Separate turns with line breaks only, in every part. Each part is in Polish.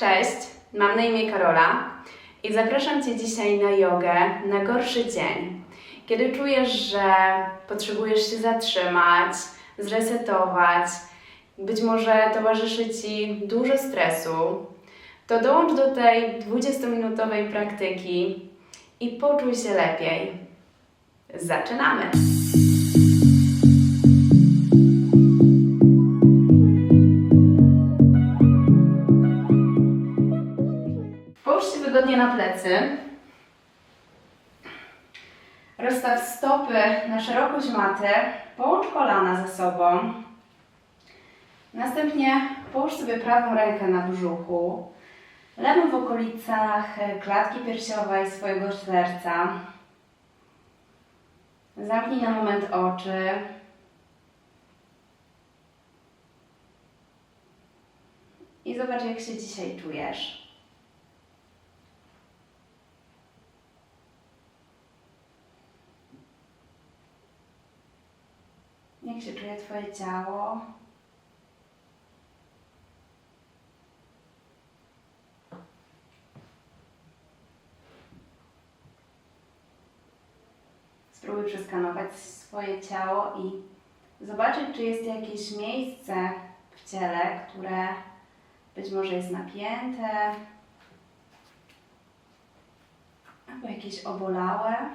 Cześć, mam na imię Karola i zapraszam Cię dzisiaj na jogę na gorszy dzień. Kiedy czujesz, że potrzebujesz się zatrzymać, zresetować, być może towarzyszy Ci dużo stresu, to dołącz do tej 20-minutowej praktyki i poczuj się lepiej. Zaczynamy! Rozstaw stopy na szerokość maty. Połącz kolana ze sobą. Następnie połóż sobie prawą rękę na brzuchu, lewą w okolicach klatki piersiowej swojego serca. Zamknij na moment oczy. I zobacz, jak się dzisiaj czujesz. Jak się czuje Twoje ciało? Spróbuj przeskanować swoje ciało i zobaczyć, czy jest jakieś miejsce w ciele, które być może jest napięte, albo jakieś obolałe.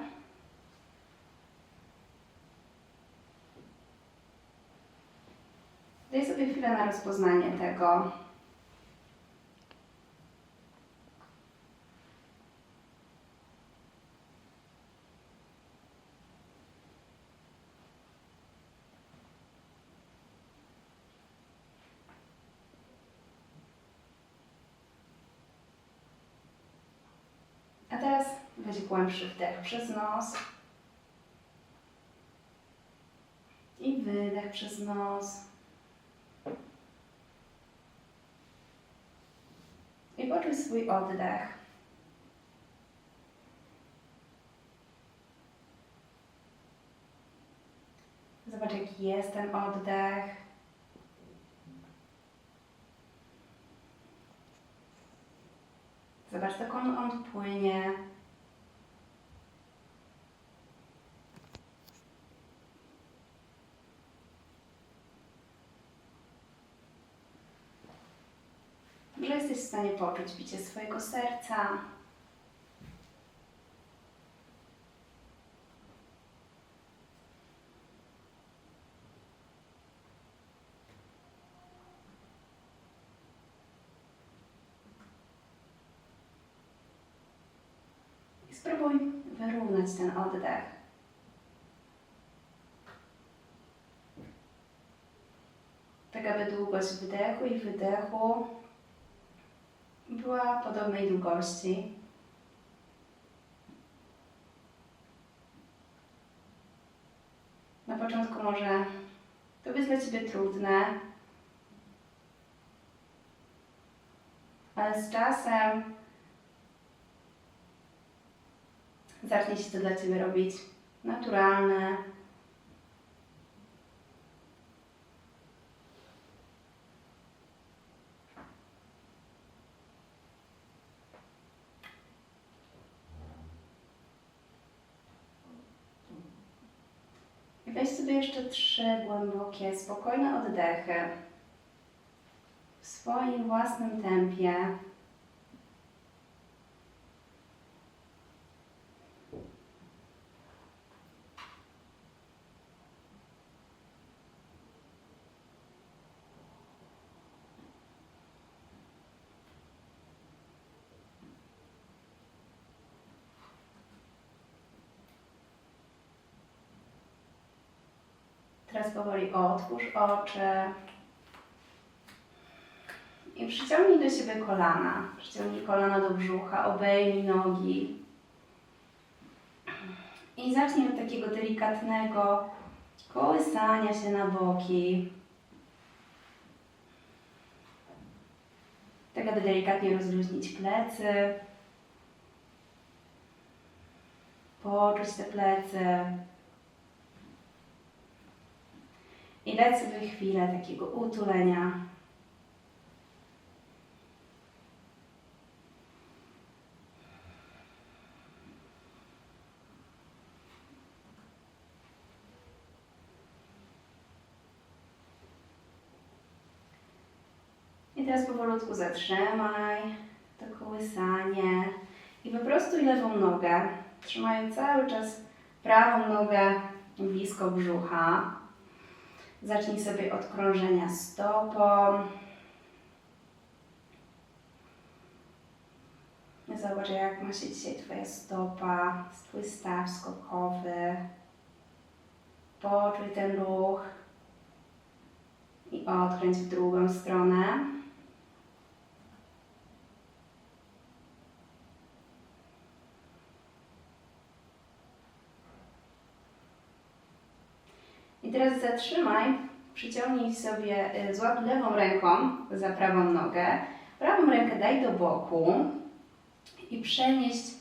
Daj sobie chwilę na rozpoznanie tego. A teraz weź głębszy wdech przez nos i wydech przez nos. Poczuj swój oddech. Zobacz, jaki jest ten oddech. Zobacz, dokąd on płynie. Może jesteś w stanie poczuć bicie swojego serca. I spróbuj wyrównać ten oddech. Tak, aby długość wdechu i wydechu była podobnej długości. Na początku może to być dla Ciebie trudne, ale z czasem zacznie się to dla Ciebie robić naturalne. I weź sobie jeszcze trzy głębokie, spokojne oddechy w swoim własnym tempie. Teraz powoli otwórz oczy. I przyciągnij do siebie kolana. Przyciągnij kolana do brzucha, obejmij nogi. I zacznij od takiego delikatnego kołysania się na boki. Tak, aby delikatnie rozluźnić plecy. Poczuć te plecy. I dać sobie chwilę takiego utulenia. I teraz powolutku zatrzymaj to kołysanie i wyprostuj lewą nogę, trzymając cały czas prawą nogę blisko brzucha. Zacznij sobie od krążenia stopą. Zobacz, jak ma się dzisiaj Twoja stopa, Twój staw skokowy. Poczuj ten ruch i odkręć w drugą stronę. I teraz zatrzymaj, przyciągnij sobie, y, złap lewą ręką za prawą nogę, prawą rękę daj do boku i przenieść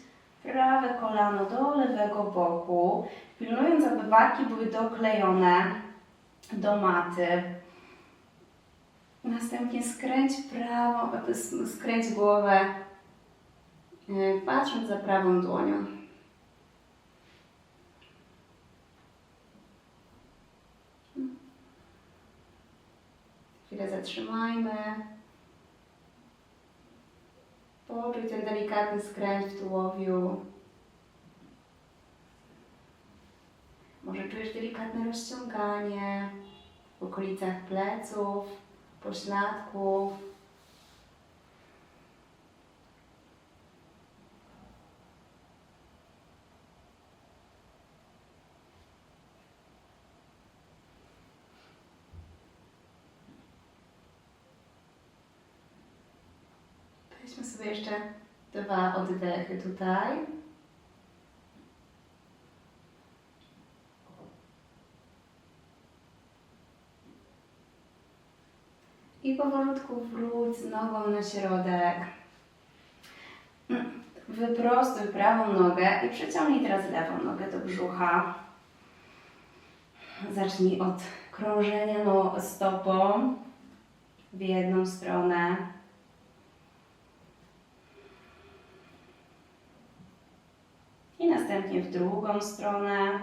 prawe kolano do lewego boku, pilnując, aby barki były doklejone do maty. Następnie skręć prawą, skręć głowę, y, patrząc za prawą dłonią. Chwilę zatrzymajmy. Poczuj ten delikatny skręt w tułowiu. Może czujesz delikatne rozciąganie w okolicach pleców, pośladków. Sobie jeszcze dwa oddechy tutaj. I powolutku wróć z nogą na środek. Wyprostuj prawą nogę i przeciągnij teraz lewą nogę do brzucha. Zacznij od krążenia no, stopą w jedną stronę. I następnie w drugą stronę.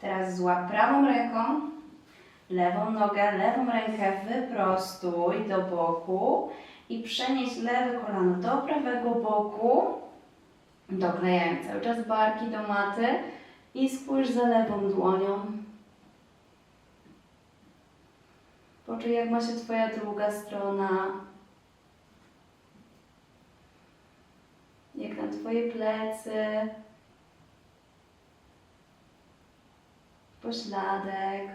Teraz złap prawą ręką, lewą nogę, lewą rękę wyprostuj do boku i przenieś lewe kolano do prawego boku, doklejając cały czas barki do maty i spójrz za lewą dłonią. Poczuj, jak ma się Twoja druga strona. Jak na Twoje plecy. Pośladek.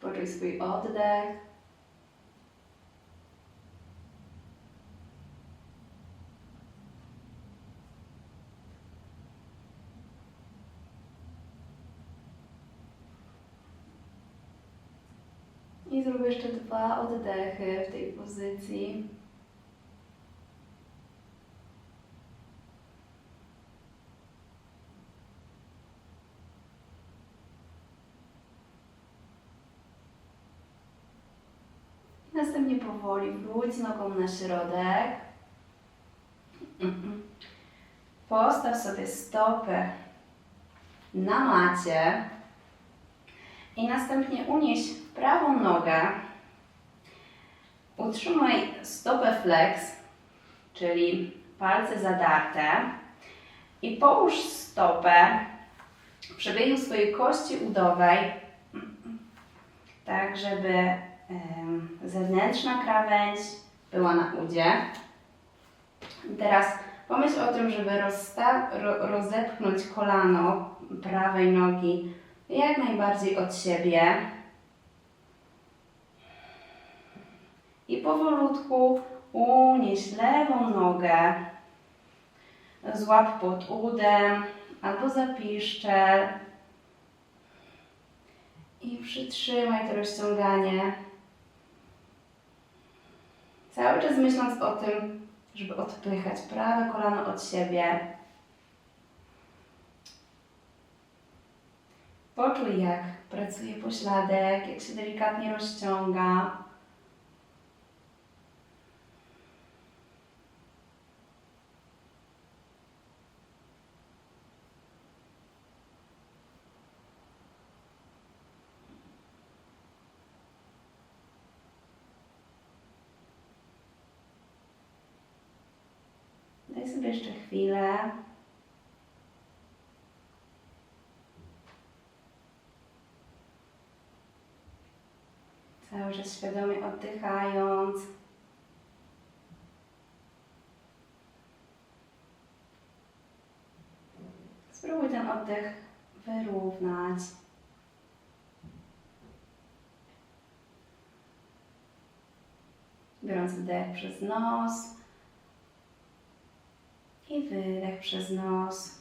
Poczuj swój oddech. I zrób jeszcze dwa oddechy w tej pozycji. I Następnie powoli wróć nogą na środek. Postaw sobie stopę na macie i następnie unieś prawą nogę. Utrzymaj stopę flex, czyli palce zadarte i połóż stopę w przebiegu swojej kości udowej, tak żeby zewnętrzna krawędź była na udzie. Teraz pomyśl o tym, żeby rozepchnąć kolano prawej nogi jak najbardziej od siebie. I powolutku unieś lewą nogę. Złap pod udem albo za piszczel. I przytrzymaj to rozciąganie. Cały czas myśląc o tym, żeby odpychać prawe kolano od siebie. Poczuj, jak pracuje pośladek, jak się delikatnie rozciąga. Daj sobie jeszcze chwilę. Cały czas świadomie oddychając. Spróbuj ten oddech wyrównać. Biorąc wdech przez nos i wydech przez nos.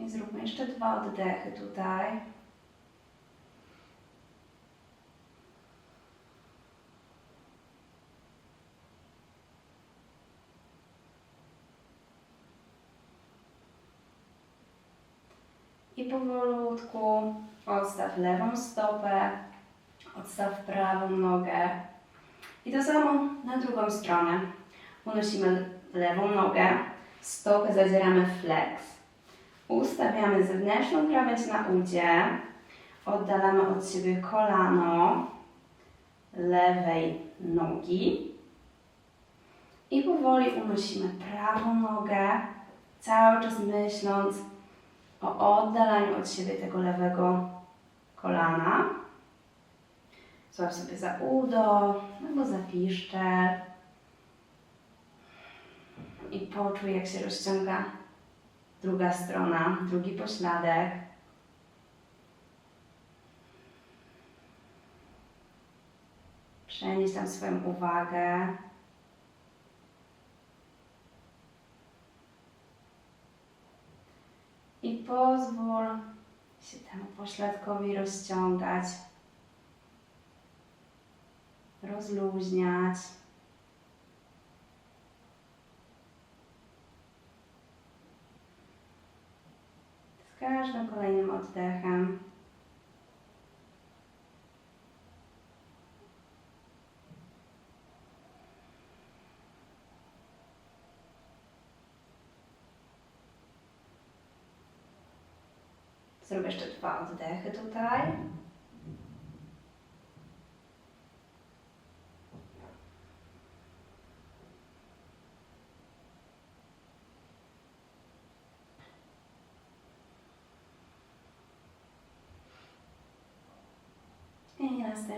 I zróbmy jeszcze dwa oddechy tutaj. I powolutku odstaw lewą stopę, odstaw prawą nogę. I to samo na drugą stronę. Unosimy lewą nogę, stopę zadzieramy flex. Ustawiamy zewnętrzną krawędź na udzie. Oddalamy od siebie kolano lewej nogi. I powoli unosimy prawą nogę, cały czas myśląc o oddalaniu od siebie tego lewego kolana. Złap sobie za udo albo za piszczel. I poczuj, jak się rozciąga druga strona, drugi pośladek. Przenieś tam swoją uwagę. I pozwól się temu pośladkowi rozciągać, rozluźniać. Każdym kolejnym oddechem Zrób jeszcze dwa oddechy tutaj.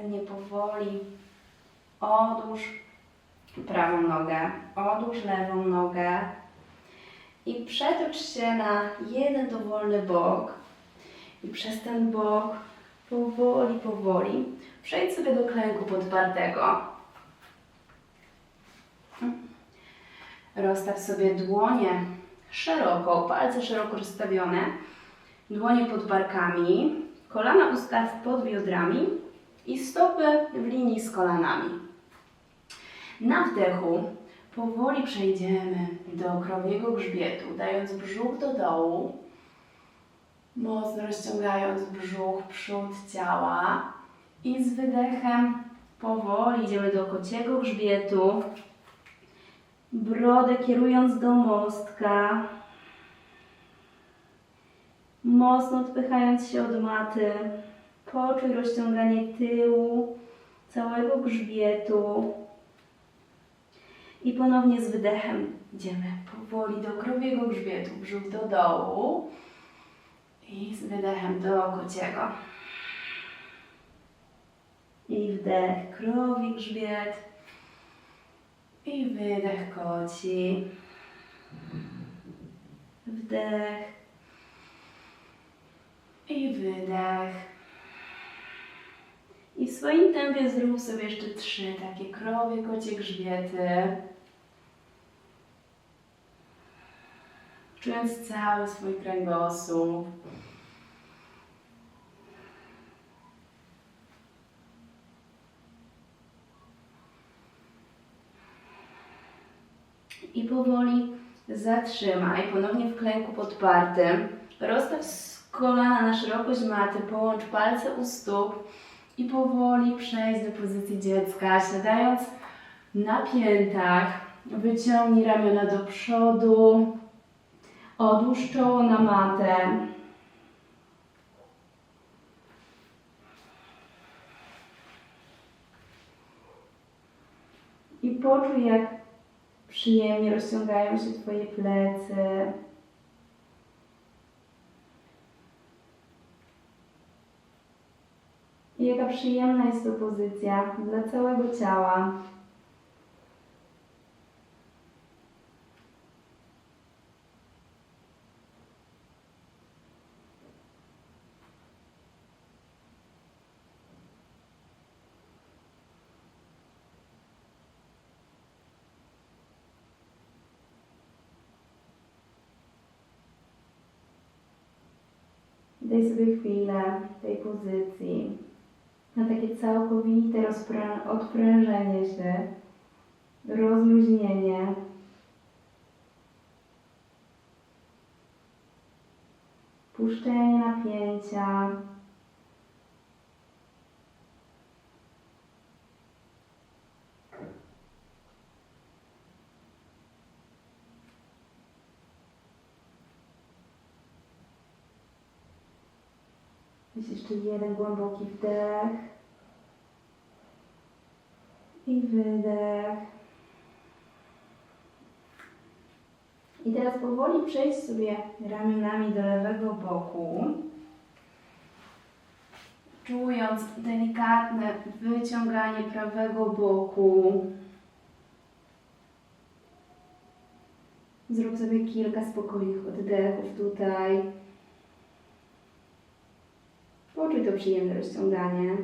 Następnie powoli odłóż prawą nogę, odłóż lewą nogę i przetocz się na jeden dowolny bok. I przez ten bok powoli, powoli przejdź sobie do klęku podpartego. Rozstaw sobie dłonie szeroko, palce szeroko rozstawione, dłonie pod barkami, kolana ustaw pod biodrami i stopy w linii z kolanami. Na wdechu powoli przejdziemy do krowiego grzbietu, dając brzuch do dołu, mocno rozciągając brzuch, przód ciała i z wydechem powoli idziemy do kociego grzbietu, brodę kierując do mostka, mocno odpychając się od maty, poczuj rozciąganie tyłu, całego grzbietu i ponownie z wydechem idziemy powoli do krowiego grzbietu, brzuch do dołu. I z wydechem do kociego. I wdech, krowi grzbiet. I wydech koci. Wdech. I wydech. I w swoim tempie zrób sobie jeszcze trzy takie krowie kocie grzbiety. Czując cały swój kręgosłup. I powoli zatrzymaj, ponownie w klęku podpartym. Rozstaw kolana na szerokość maty, połącz palce u stóp i powoli przejść do pozycji dziecka, siadając na piętach. Wyciągnij ramiona do przodu, odłóż czoło na matę. I poczuj, jak przyjemnie rozciągają się Twoje plecy. I jaka przyjemna jest to pozycja dla całego ciała. Daj sobie chwilę tej pozycji na takie całkowite odprężenie się, rozluźnienie. Puszczenie napięcia. Jeszcze jeden głęboki wdech i wydech. I teraz powoli przejdź sobie ramionami do lewego boku, czując delikatne wyciąganie prawego boku. Zrób sobie kilka spokojnych oddechów tutaj. Poczuj to przyjemne rozciąganie.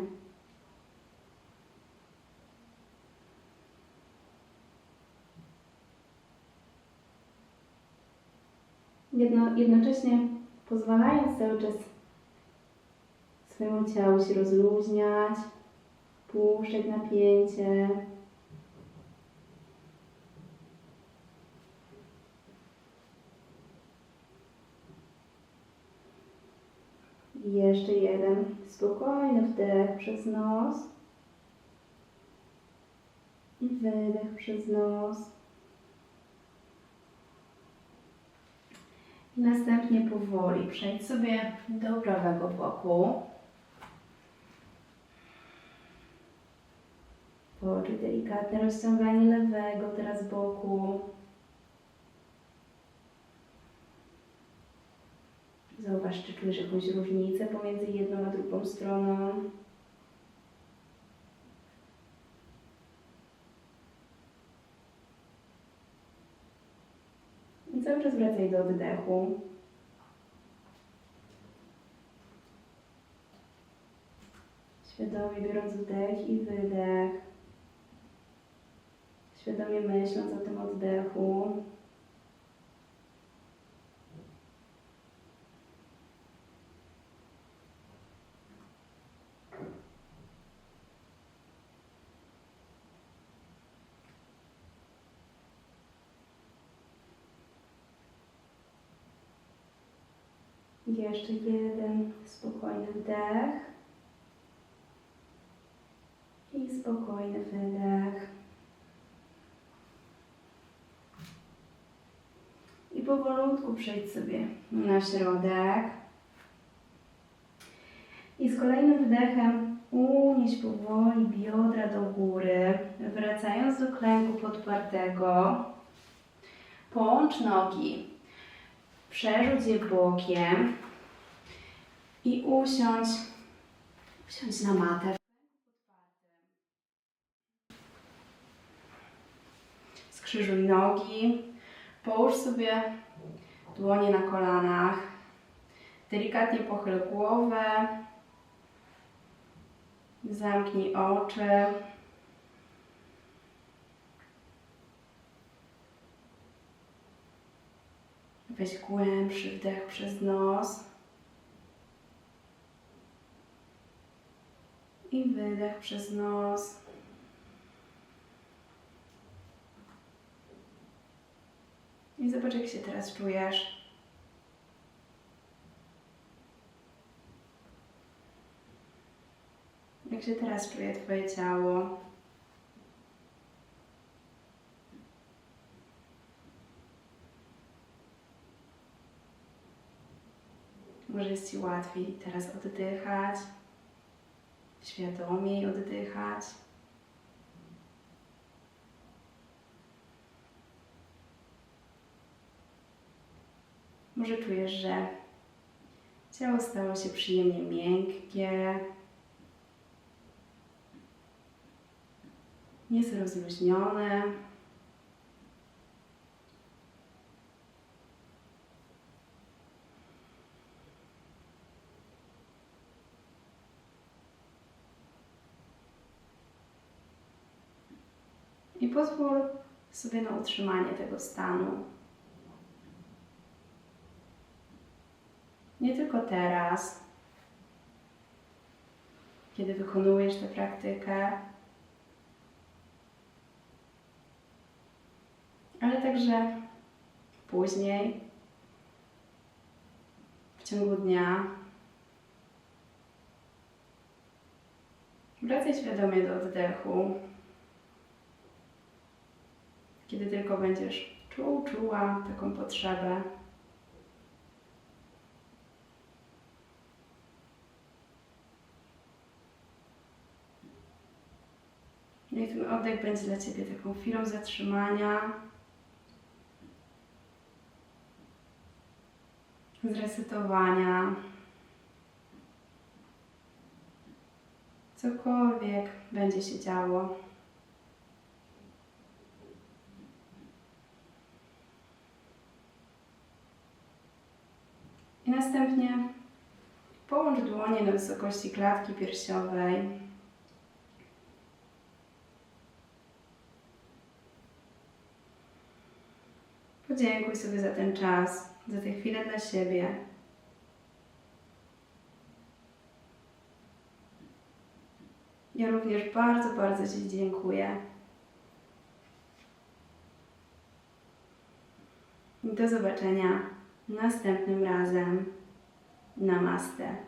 Jedno, jednocześnie pozwalając cały czas swojemu ciału się rozluźniać, puszczać napięcie. Jeszcze jeden spokojny wdech przez nos i wydech przez nos. I następnie powoli przejdź sobie do prawego boku. Poczuj delikatne rozciąganie lewego teraz boku. Zauważ, czy czujesz jakąś różnicę pomiędzy jedną a drugą stroną. I cały czas wracaj do oddechu. Świadomie biorąc wdech i wydech. Świadomie myśląc o tym oddechu. Jeszcze jeden spokojny wdech i spokojny wydech. I powolutku przejdź sobie na środek. I z kolejnym wdechem unieś powoli biodra do góry, wracając do klęku podpartego. Połącz nogi Przerzuć je bokiem i usiądź, usiądź na matę. Skrzyżuj nogi, połóż sobie dłonie na kolanach, delikatnie pochyl głowę, zamknij oczy. Weź głębszy wdech przez nos. I wydech przez nos. I zobacz, jak się teraz czujesz. Jak się teraz czuje Twoje ciało? Może jest Ci łatwiej teraz oddychać, świadomiej oddychać. Może czujesz, że ciało stało się przyjemnie miękkie, jest rozluźnione. I pozwól sobie na utrzymanie tego stanu. Nie tylko teraz, kiedy wykonujesz tę praktykę, ale także później, w ciągu dnia. Wracaj świadomie do oddechu, kiedy tylko będziesz czuł, czuła taką potrzebę. Niech ten oddech będzie dla Ciebie taką chwilą zatrzymania, zresetowania. Cokolwiek będzie się działo. Następnie połącz dłonie na wysokości klatki piersiowej. Podziękuj sobie za ten czas, za tę chwilę dla siebie. Ja również bardzo, bardzo Ci dziękuję. Do zobaczenia następnym razem. Namaste.